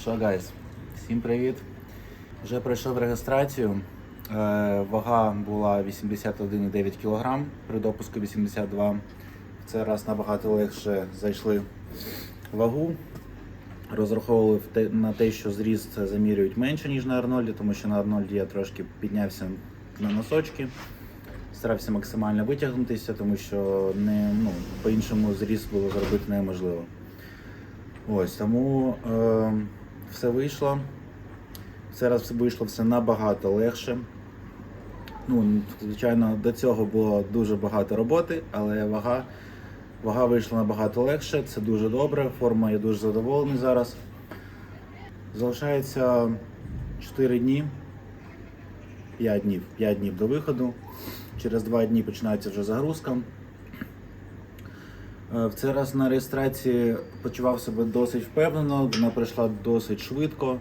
Що, гайс, всім привіт. Вже пройшов реєстрацію. Е, Вага була 81,9 кг, при допуску 82. В цей раз набагато легше зайшли вагу. Розраховували на те, що зріст замірюють менше, ніж на Арнольді, тому що на Арнольді я трошки піднявся на носочки. Старався максимально витягнутися, тому що не, ну, по-іншому зріст було зробити неможливо. Ось тому е, все вийшло. Зараз вийшло все набагато легше. Ну, звичайно, до цього було дуже багато роботи, але вага, вага вийшла набагато легше. Це дуже добре. Форма я дуже задоволений зараз. Залишається 4 дні. 5 днів. 5 днів до виходу. Через 2 дні починається вже загрузка. Е, В цей раз на реєстрації почував себе досить впевнено, вона пройшла досить швидко.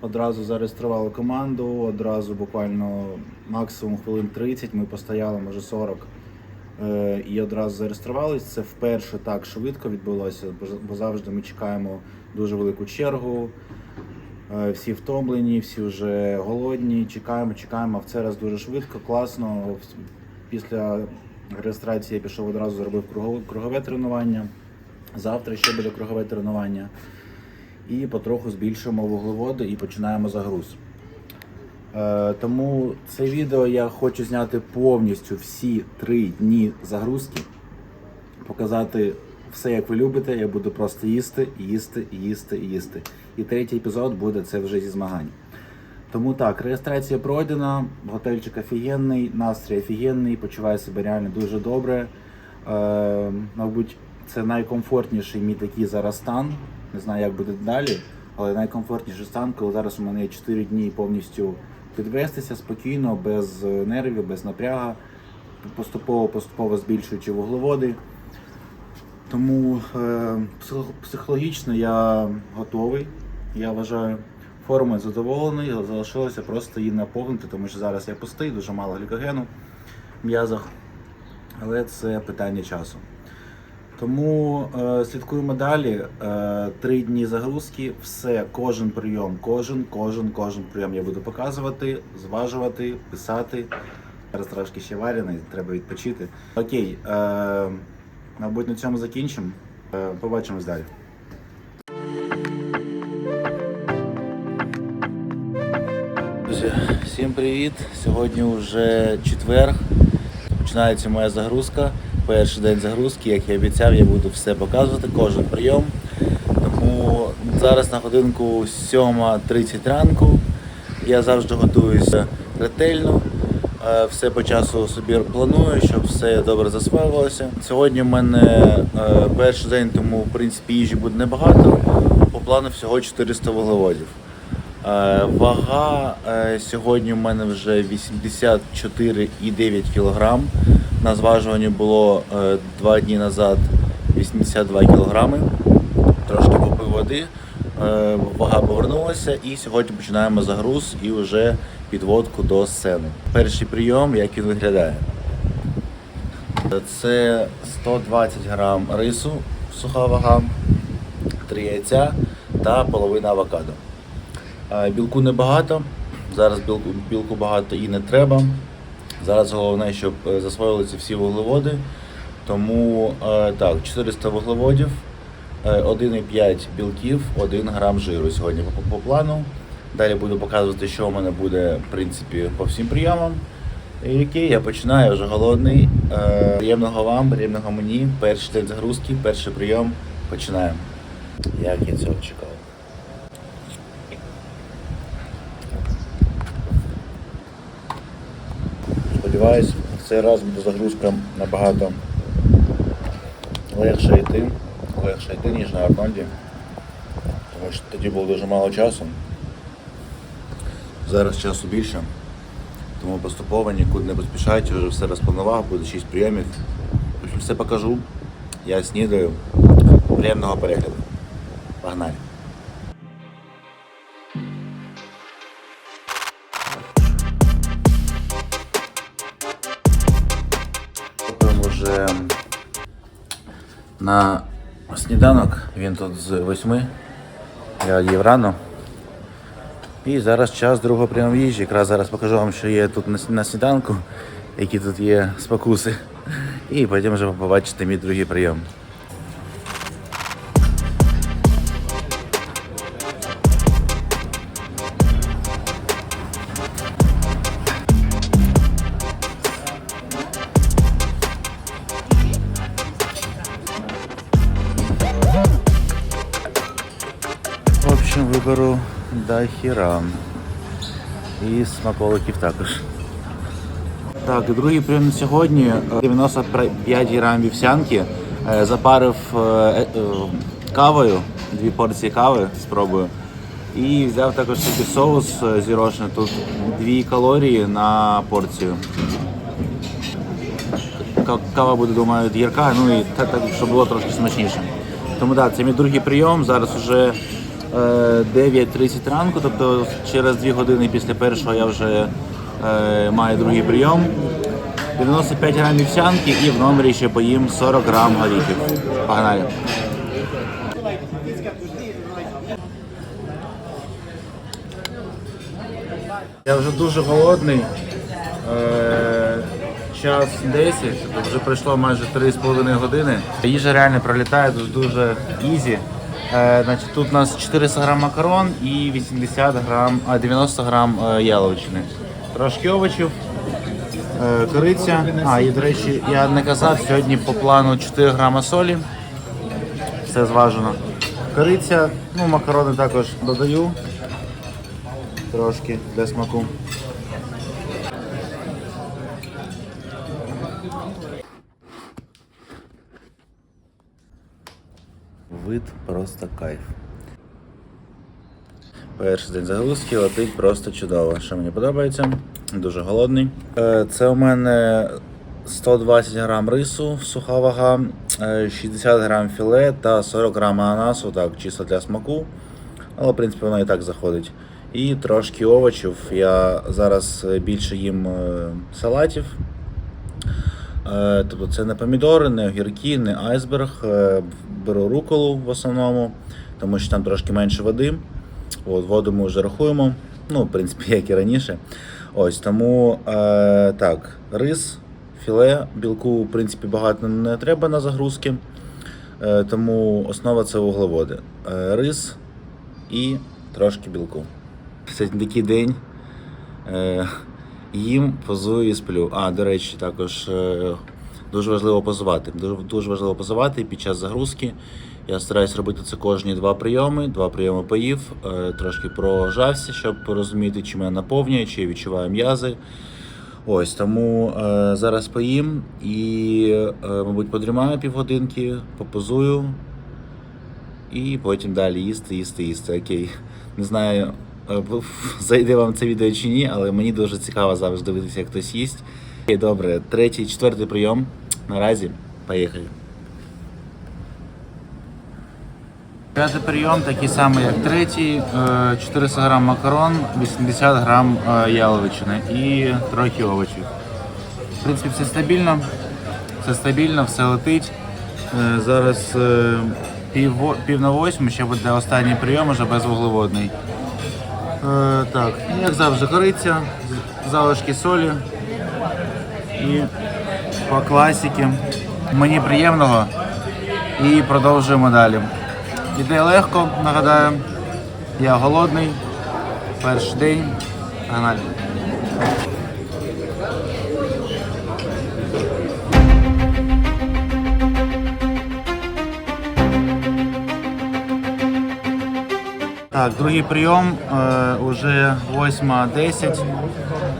Одразу зареєстрували команду, одразу буквально максимум хвилин 30, ми постояли, може 40, е, і одразу зареєструвалися. Це вперше так швидко відбулося, бо завжди ми чекаємо дуже велику чергу. Е, Всі втомлені, всі вже голодні, чекаємо, чекаємо. А в цей раз дуже швидко, класно. Після реєстрації я пішов одразу зробив кругове, тренування. Завтра ще буде кругове тренування. І потроху збільшуємо вуглеводи і починаємо загруз. Е, тому це відео я хочу зняти повністю всі три дні загрузки, показати все, як ви любите. Я буду просто їсти, їсти, їсти, їсти. І третій епізод буде це вже зі змагань. Тому так, реєстрація пройдена, готельчик офігенний, настрій офігенний, почуваю себе реально дуже добре. Е, мабуть, це найкомфортніший мій такий зараз стан. Не знаю, як буде далі, але найкомфортніший стан, коли зараз у мене є 4 дні повністю підвестися спокійно, без е, нервів, без напряга, поступово поступово збільшуючи вуглеводи. Тому е, психологічно я готовий. Я вважаю, формою задоволений, залишилося просто її наповнити, тому що зараз я пустий, дуже мало глікогену в м'язах. Але це питання часу. Тому е, слідкуємо далі. Е, три дні загрузки, все, кожен прийом, кожен, кожен, кожен прийом я буду показувати, зважувати, писати. Зараз трошки ще варений, треба відпочити. Окей, е, мабуть, на цьому закінчимо. Е, побачимось далі. Всім привіт! Сьогодні вже четвер. Починається моя загрузка. Перший день загрузки, як я обіцяв, я буду все показувати, кожен прийом. Тому зараз на годинку 7.30 ранку. Я завжди готуюся ретельно. Е, Все по часу собі планую, щоб все добре засвоювалося. Сьогодні в мене е, перший день, тому в принципі їжі буде небагато. По плану всього 400 вуглеводів. Е, Вага е, сьогодні у мене вже 84,9 кг. На зважуванні було е, два дні назад 82 кг. Трошки попив води, вага повернулася і сьогодні починаємо загруз і вже підводку до сцени. Перший прийом, як він виглядає. Це 120 грам рису, суха вага, 3 яйця та половина авокадо. Е, Білку небагато. Зараз білку, білку багато і не треба. Зараз головне, щоб е, засвоїлися всі вуглеводи. Тому е, так, 400 вуглеводів, е, 1,5 білків, 1 грам жиру сьогодні по, по плану. Далі буду показувати, що у мене буде в принципі, по всім прийомам. І Окей, я починаю вже голодний. Приємного вам, приємного мені. Перший день загрузки, перший прийом. Починаємо. Як я цього чекав. Сподіваюсь, в цей раз буде загрузка набагато легше йти, легше йти, ніж на Арнольді. Тому що тоді було дуже мало часу. Зараз часу більше. Тому поступово нікуди не поспішайте, вже все розпланував, буде 6 прийомів. Все покажу. Я снідаю. Приємного перегляду. Погнали! Вже на сніданок. Він тут з 8. Я їв рано. І зараз час другого прийому їжі. Якраз зараз покажу вам, що є тут на сніданку, які тут є спокуси. І потім вже побачите мій другий прийом. Виберу дахіра. І смаколиків також. Так, другий прийом на сьогодні е, 95 грам вівсянки. Е, Запарив е, е, кавою, дві порції кави спробую. І взяв також собі соус е, зірошений. Тут дві калорії на порцію. Кава буде, думаю, гірка, ну і так, щоб було трошки смачніше. Тому так, це мій другий прийом. Зараз вже е, 9.30 ранку, тобто через 2 години після першого я вже е, маю другий прийом. 95 грамів вівсянки і в номері ще поїм 40 грам горіхів. Погнали. Я вже дуже голодний. Е, час 10, тобто вже пройшло майже 3,5 години. Їжа реально пролітає дуже ізі. Е, значить, тут у нас 400 грам макарон і 80 грам, а 90 грам е, яловичини. Трошки овочів, е, кориця. А, і до речі, я не казав, сьогодні по плану 4 грама солі. Все зважено. Кориця, ну макарони також додаю. Трошки для смаку. Вид просто кайф. Перший день загрузки летить просто чудово. Що мені подобається, дуже голодний. Е, Це у мене 120 грам рису, суха вага, е, 60 грам філе та 40 грам ананасу, так, чисто для смаку. Але, в принципі, воно і так заходить. І трошки овочів. Я зараз е, більше їм е, салатів. Е, Тобто це не помідори, не огірки, не айсберг. Беру руколу в основному, тому що там трошки менше води. От, воду ми вже рахуємо. Ну, в принципі, як і раніше. Ось тому е, так, рис, філе, білку, в принципі, багато не треба на загрузки. Е, тому основа це вуглеводи. Е, рис і трошки білку. Сьогодні такий день. Е, їм позую і сплю. А, до речі, також е, дуже важливо позувати. Дуже, важливо позувати під час загрузки. Я стараюсь робити це кожні два прийоми. Два прийоми поїв, е, трошки прожався, щоб порозуміти, чи мене наповнює, чи я відчуваю м'язи. Ось тому е, зараз поїм і, е, мабуть, подрімаю півгодинки, попозую і потім далі їсти, їсти, їсти. Окей. Не знаю, е, зайде вам це відео чи ні, але мені дуже цікаво завжди дивитися, як хтось їсть. Окей, добре, третій, четвертий прийом. Наразі поїхали. П'ятий прийом такий самий, як третій. Е, 400 грам макарон, 80 грам е, яловичини і трохи овочів. В принципі, все стабільно. Все стабільно, все летить. Е, Зараз е, пів, пів на восьму, ще буде останній прийом, уже безвуглеводний. Е, Так, як завжди, кориця, залишки солі і по класіки. Мені приємного і продовжуємо далі. Іде легко, нагадаю. Я голодний. Перший день. Погнали. Так, другий прийом, е, уже 8.10.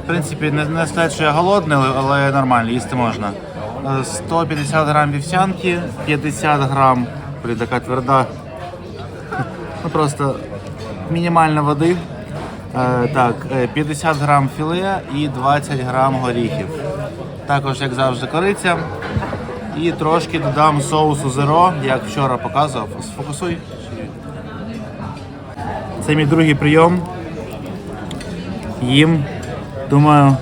В принципі, не, не сказати, що я голодний, але нормально, їсти можна. Е, 150 грам вівсянки, 50 грам, блін, така тверда. Ну просто мінімально води. Е, так, е, 50 грам філе і 20 грам горіхів. Також, як завжди, кориця. І трошки додам соусу зеро, як вчора показував. Сфокусуй. Це мій другий прийом. Їм. Думаю,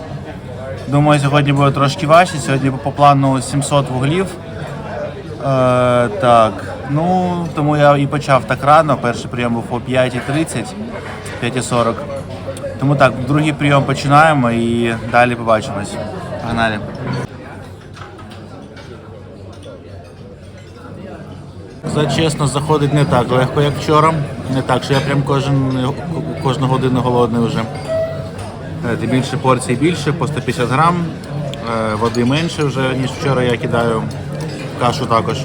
думаю, сьогодні буде трошки важче. Сьогодні по плану 700 вуглів. Е, так, ну тому я і почав так рано. Перший прийом був о 5.30, 5.40. Тому так, другий прийом починаємо і далі побачимось. Погнали. За чесно, заходить не так легко, як вчора. Не так, що я прям кожен, кожну годину голодний вже. Е, Тим більше порцій більше, по 150 грам. Е, Води менше вже, ніж вчора я кидаю. Кашу також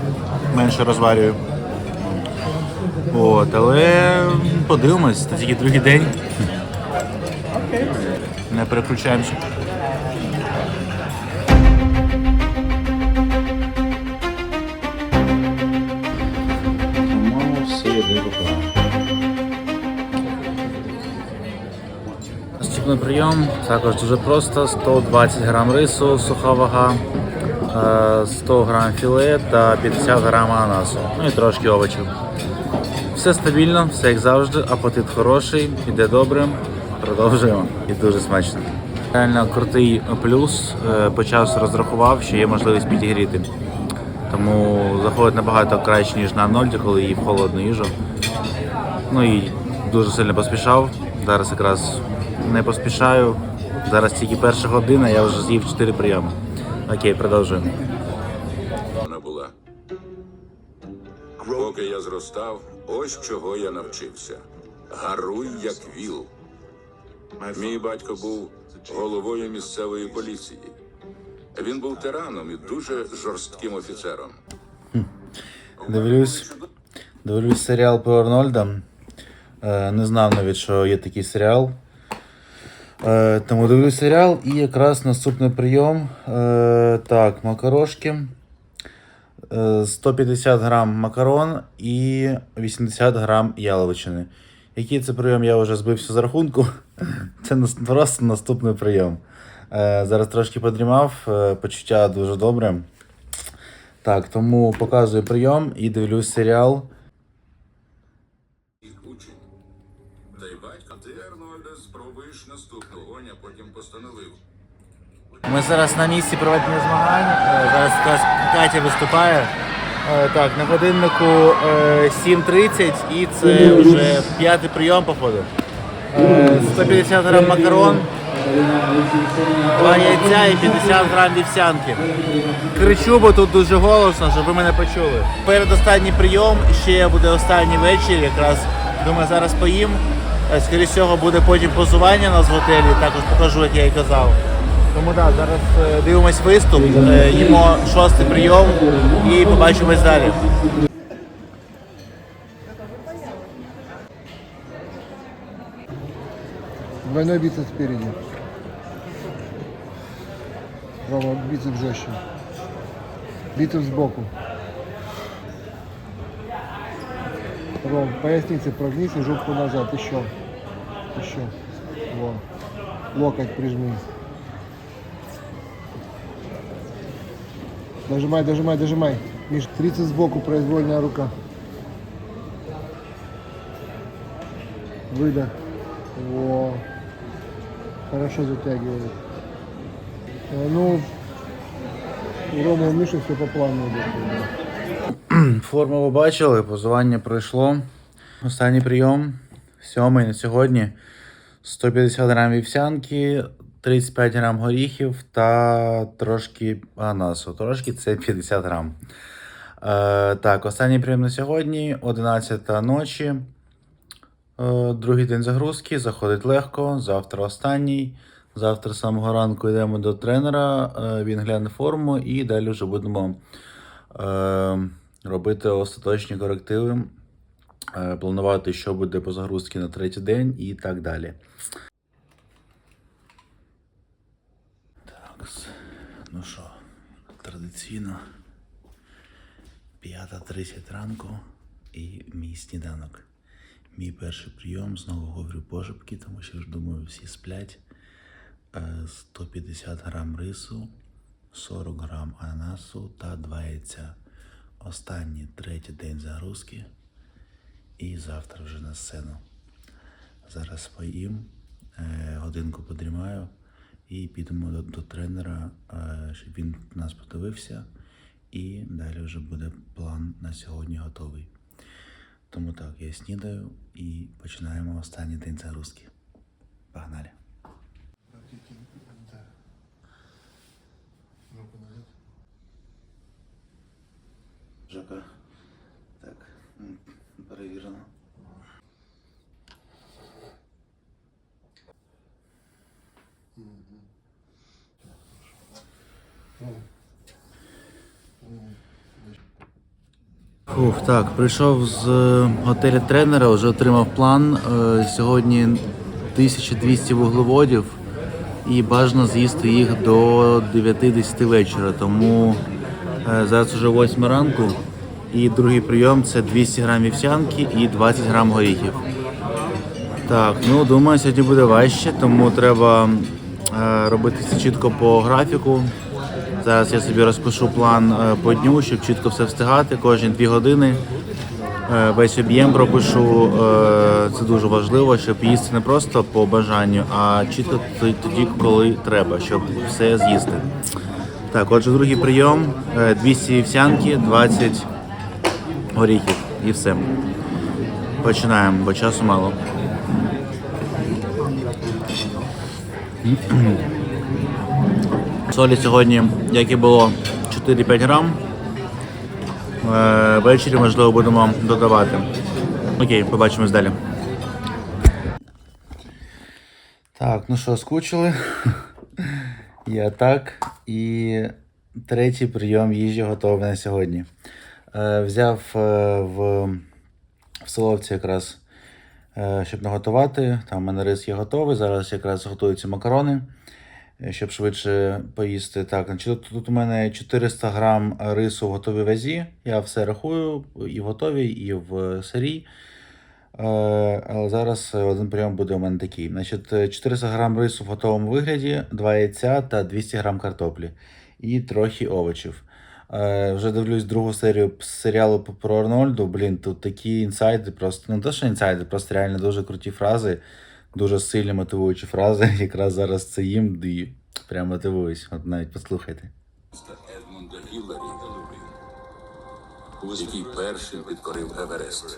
менше розварюю. От, але подивимось, це тільки другий день. Не переключаємося. Наступний прийом також дуже просто: 120 грам рису, суха вага, е, 100 грам філе та 50 грам ананасу. Ну і трошки овочів. Все стабільно, все як завжди, апетит хороший, іде добре. Продовжуємо і дуже смачно. Реально крутий плюс. е, По часу розрахував, що є можливість підігріти. Тому заходить набагато краще, ніж на нольді, коли їв холодну їжу. Ну і дуже сильно поспішав. Зараз якраз не поспішаю. Зараз тільки перша година, я вже з'їв 4 прийоми. Окей, продовжуємо. вона була. Поки я зростав, ось чого я навчився. Гаруй, як віл. Мій батько був головою місцевої поліції. Він був тираном і дуже жорстким офіцером. Дивлюсь, дивлюсь серіал про Арнольда. Е, не знав навіть, що є такий серіал. Е, тому дивлюсь серіал і якраз наступний прийом. Е, так, макарошки. Е, 150 грам макарон і 80 грам яловичини. Який це прийом, я вже збився з рахунку. Це просто наступний прийом. Е, зараз трошки подрімав, е, почуття дуже добре. Так, тому показую прийом і дивлюсь серіал. Ми зараз на місці проведення змагань. Е, Зараз Катя виступає. Так, на годиннику е, 7.30 і це вже п'ятий прийом, походу. Е, 150 грам макарон, два яйця і 50 грам вівсянки. Кричу, бо тут дуже голосно, щоб ви мене почули. Передостанній прийом, ще буде останній вечір, якраз думаю, зараз поїм. Е, Скоріше всього буде потім позування у нас в готелі, також покажу, як я і казав. Тому так, зараз е, дивимось виступ, е, їмо шостий прийом і побачимось далі. Двойной бицепс спереди. Рома, бицепс жестче. Бицепс сбоку. Ром, поясницы прогнись и жопку назад. Еще. Еще. Во. Локоть прижми. Дожимай, дожимай, дожимай. Миш, трицепс сбоку, произвольная рука. Выдох. Во. Хорошо затягивает. Э, Ну, у Ромы у Миши все по плану идет. Форму ви бачили, позування пройшло. Останній прийом, сьомий на сьогодні. 150 грам вівсянки, 35 грам горіхів та трошки ананасу. Трошки це 50 грам. Е, так, останній прийом на сьогодні, 11 ночі. Е, другий день загрузки, заходить легко. Завтра останній. Завтра з самого ранку йдемо до тренера, е, він гляне форму і далі вже будемо е, робити остаточні корективи, е, планувати, що буде по загрузці на третій день і так далі. Так, ну що, традиційно 5.30 ранку і мій сніданок. Мій перший прийом, знову говорю пошепки, тому що ж думаю, всі сплять. Е, 150 грам рису, 40 грам ананасу та 2 яйця. Останній третій день загрузки. І завтра вже на сцену. Зараз поїм, е, годинку подрімаю і підемо до, до тренера, е, щоб він нас подивився. І далі вже буде план на сьогодні готовий. Тому так, я снідаю і починаємо останній день загрузки. Погнали. Жека. Так, перевірено. Фух, так, прийшов з е, готеля тренера, вже отримав план. Е, Сьогодні 1200 вуглеводів і бажано з'їсти їх до 9-10 вечора. Тому зараз вже 8 ранку. І другий прийом це 200 грам вівсянки і 20 грам горіхів. Так, ну думаю, сьогодні буде важче, тому треба е, робити це чітко по графіку. Зараз я собі розпишу план е, по дню, щоб чітко все встигати. Кожні дві години е, весь об'єм пропишу. Е, Це дуже важливо, щоб їсти не просто по бажанню, а чітко тоді, коли треба, щоб все з'їсти. Так, отже, другий прийом: е, 200 вівсянки, 20 горіхів і все. Починаємо, бо часу мало. Солі сьогодні, як і було, 4-5 грам. Е, Ввечері, можливо, будемо додавати. Окей, побачимось далі. Так, ну що, скучили? Я так. І третій прийом їжі готовий на сьогодні. Е, взяв е, в, в соловці якраз, е, щоб наготувати. Там у мене рис є готовий. Зараз якраз готуються макарони, е, щоб швидше поїсти. Так, значить, тут у мене 400 грам рису в готовій вазі. Я все рахую і в готовій, і в сирій. Е, Але зараз один прийом буде у мене такий. Значить, е, 400 грам рису в готовому вигляді, 2 яйця та 200 грам картоплі. І трохи овочів. Е, Вже дивлюсь другу серію серіалу про Арнольду. Блін, тут такі інсайди, просто не те, що інсайди, просто реально дуже круті фрази, дуже сильні мотивуючі фрази. Якраз зараз це їм і прям мотивуюсь. От навіть послухайте. Едмунда який першим підкорив Еверест.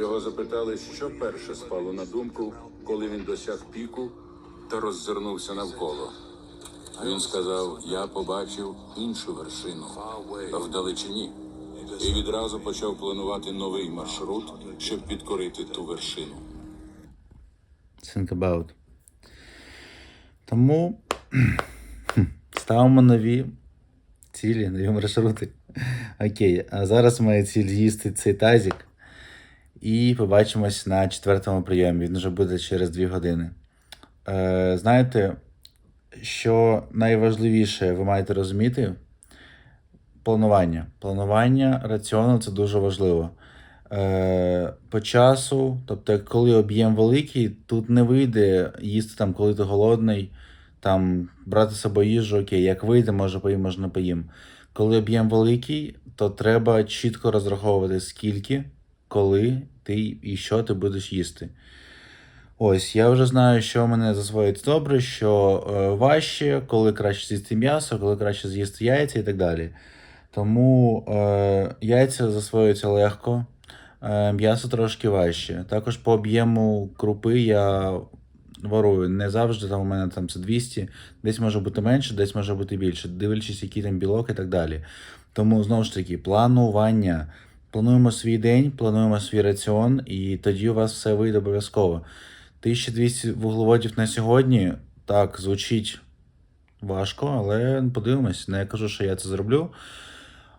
Його запитали, що перше спало на думку, коли він досяг піку та роззирнувся навколо. Він сказав: Я побачив іншу вершину вдалечині, і відразу почав планувати новий маршрут, щоб підкорити ту вершину. Think about. Тому ставимо нові цілі, нові маршрути. Окей, а зараз моя ціль їсти цей тазик. І побачимось на четвертому прийомі. Він вже буде через 2 години. Е, знаєте, що найважливіше ви маєте розуміти? Планування. Планування раціону це дуже важливо. Е, по часу, тобто, коли об'єм великий, тут не вийде їсти там, коли ти голодний, там брати з собою їжу, окей, як вийде, може поїм, може не поїм. Коли об'єм великий, то треба чітко розраховувати, скільки, коли ти і що ти будеш їсти. Ось, я вже знаю, що мене засвоїться добре, що е, важче, коли краще з'їсти м'ясо, коли краще з'їсти яйця і так далі. Тому е, яйця засвоюються легко, е, м'ясо трошки важче. Також по об'єму крупи я ворую. Не завжди там у мене там це 200, десь може бути менше, десь може бути більше, дивлячись, який там білок і так далі. Тому знову ж таки, планування. Плануємо свій день, плануємо свій раціон, і тоді у вас все вийде обов'язково. 1200 вуглеводів на сьогодні так звучить важко, але подивимось. Не кажу, що я це зроблю.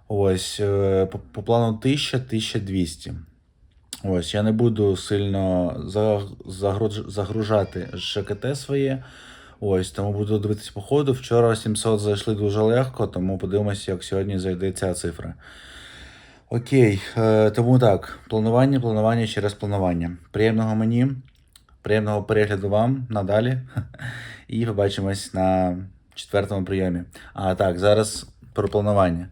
Ось, е, по, по плану 1000-1200. Ось, я не буду сильно загружати ЖКТ своє. Ось, тому буду дивитися по ходу. Вчора 700 зайшли дуже легко, тому подивимося, як сьогодні зайде ця цифра. Окей, е, тому так, планування, планування через планування. Приємного мені, приємного перегляду вам надалі. І побачимось на четвертому прийомі. А так, зараз про планування.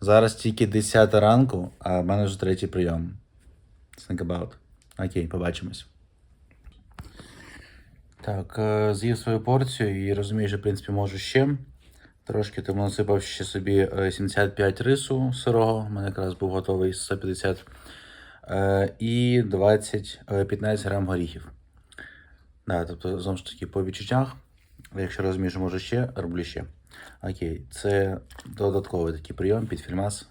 Зараз тільки 10 ранку, а в мене вже третій прийом. Think about. Окей, побачимось. Так, е, з'їв свою порцію і розумію, що в принципі можу ще. Трошки тому насипав ще собі е, 75 рису сирого. У мене якраз був готовий 150 Е, і 20, е, 15 грам горіхів. Да, тобто, знову ж таки, по відчуттях, якщо розумієш, може ще, роблю ще. Окей, це додатковий такий прийом під фільмас.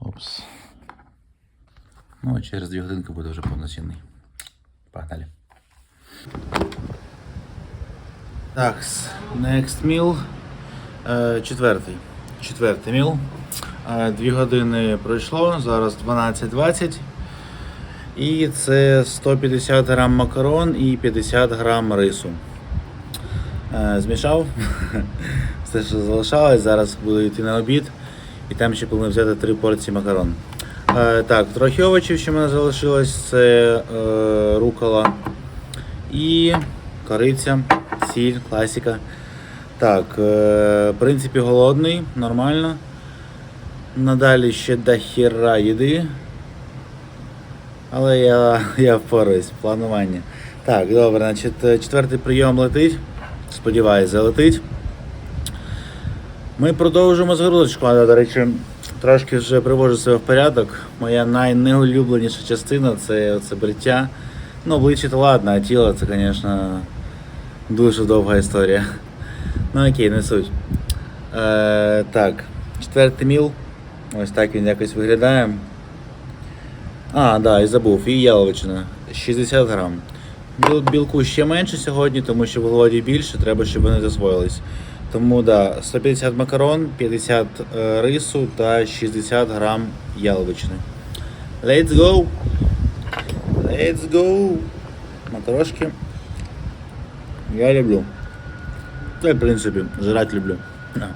Опс. Ну, через 2 годинки буде вже повноцінний. Погнали. Так, next meal. Е, четвертий. Четвертий міл. Е, Дві години пройшло, зараз 12.20. І це 150 грам макарон і 50 грам рису. Е, Змішав. Все, що залишалось, зараз буду йти на обід. І там ще повинен взяти три порції макарон. Так, трохи овочів, що в мене залишилось, це рукола і кориця, сіль, класика. Так, е, в принципі, голодний, нормально. Надалі ще до хіра їди. Але я, я впораюсь, планування. Так, добре, значить, е, четвертий прийом летить. Сподіваюсь, залетить. Ми продовжуємо з грудочкою. А, До речі, трошки вже привожу себе в порядок. Моя найнеулюбленіша частина це, це бриття. Ну, обличчя то ладно, а тіло це, звісно, дуже довга історія. Ну окей, не суть. Е, так, четвертий міл. Ось так він якось виглядає. А, да, і забув. І яловичина. 60 грам. Біл, білку ще менше сьогодні, тому що в голоді більше, треба, щоб вони засвоїлись. Тому да, 150 макарон, 50 е, рису та 60 грам яловичини. Let's go! Let's go! Макарошки. Я люблю. Та й, в принципі, жрать люблю. Да.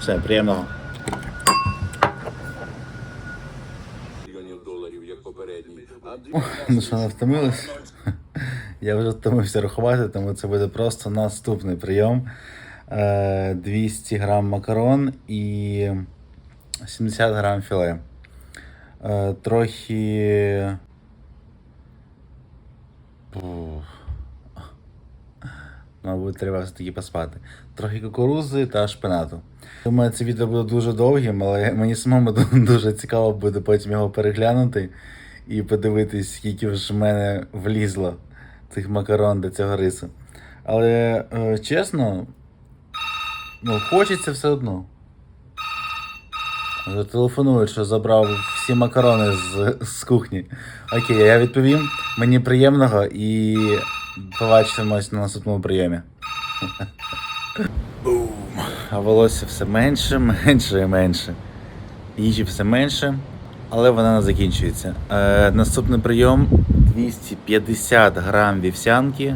Все, приємного. Мільйонів доларів, як попередній. А Ну що, не втомились? Я вже втомився рахувати, тому це буде просто наступний прийом. Е, 200 грам макарон і 70 грам філе. Е, Трохи. Мабуть, треба все-таки поспати. Трохи кукурузи та шпинату. Думаю, це відео буде дуже довгим, але мені самому дуже цікаво буде потім його переглянути і подивитись, скільки ж в мене влізло цих макарон до цього рису. Але е, чесно, ну, хочеться все одно. Вже телефонують, що забрав всі макарони з, з кухні. Окей, я відповім. Мені приємного і побачимось на наступному прийомі. Бум. А волосся все менше, менше і менше. Їжі все менше, але вона не закінчується. Е, наступний прийом 250 грам вівсянки,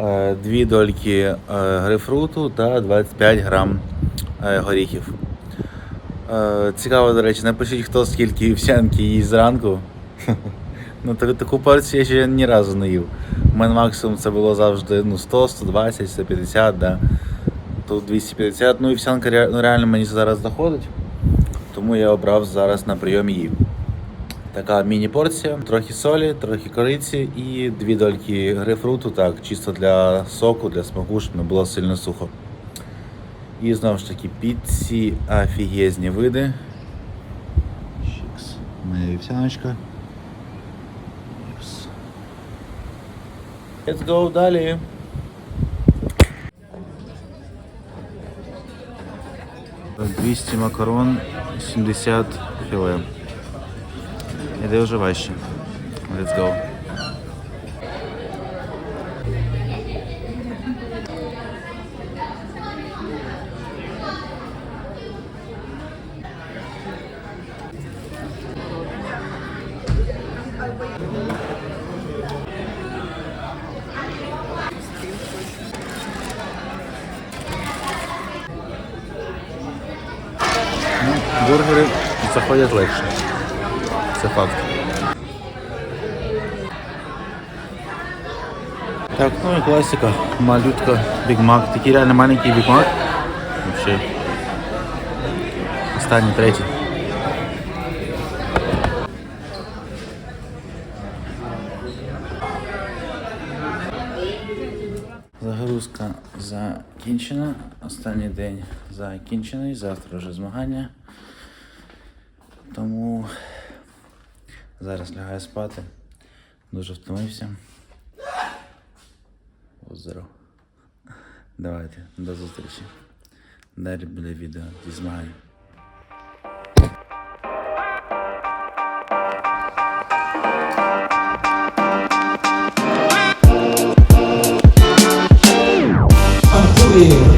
е, 2 дольки е, грейпфруту та 25 грам е, горіхів. Е, цікаво, до речі, напишіть, хто скільки вівсянки їсть зранку. Ну, таку, порцію я ще ні разу не їв. У мене максимум це було завжди ну, 100, 120, 150, да. Тут 250. Ну і вівсянка ре- ну, реально мені зараз доходить. Тому я обрав зараз на прийом її. Така міні-порція, трохи солі, трохи кориці і дві дольки грейпфруту, так, чисто для соку, для смаку, щоб не було сильно сухо. І знову ж таки під ці офігезні види. Моя вівсяночка. Let's go далі. Двісті макарон, 70 філе. Іде вже важче. Let's go. Бургери заходять легше. Це факт. Так, ну і класика. Малютка Mac. Такий реально маленький Mac. Вообще. Останній третій. Загрузка закінчена. Останній день закінчений. Завтра вже змагання. Тому Зараз лягаю спати. Дуже втомився. Озеро. Давайте, до зустрічі. Далі буде відео зі змагань. Артурі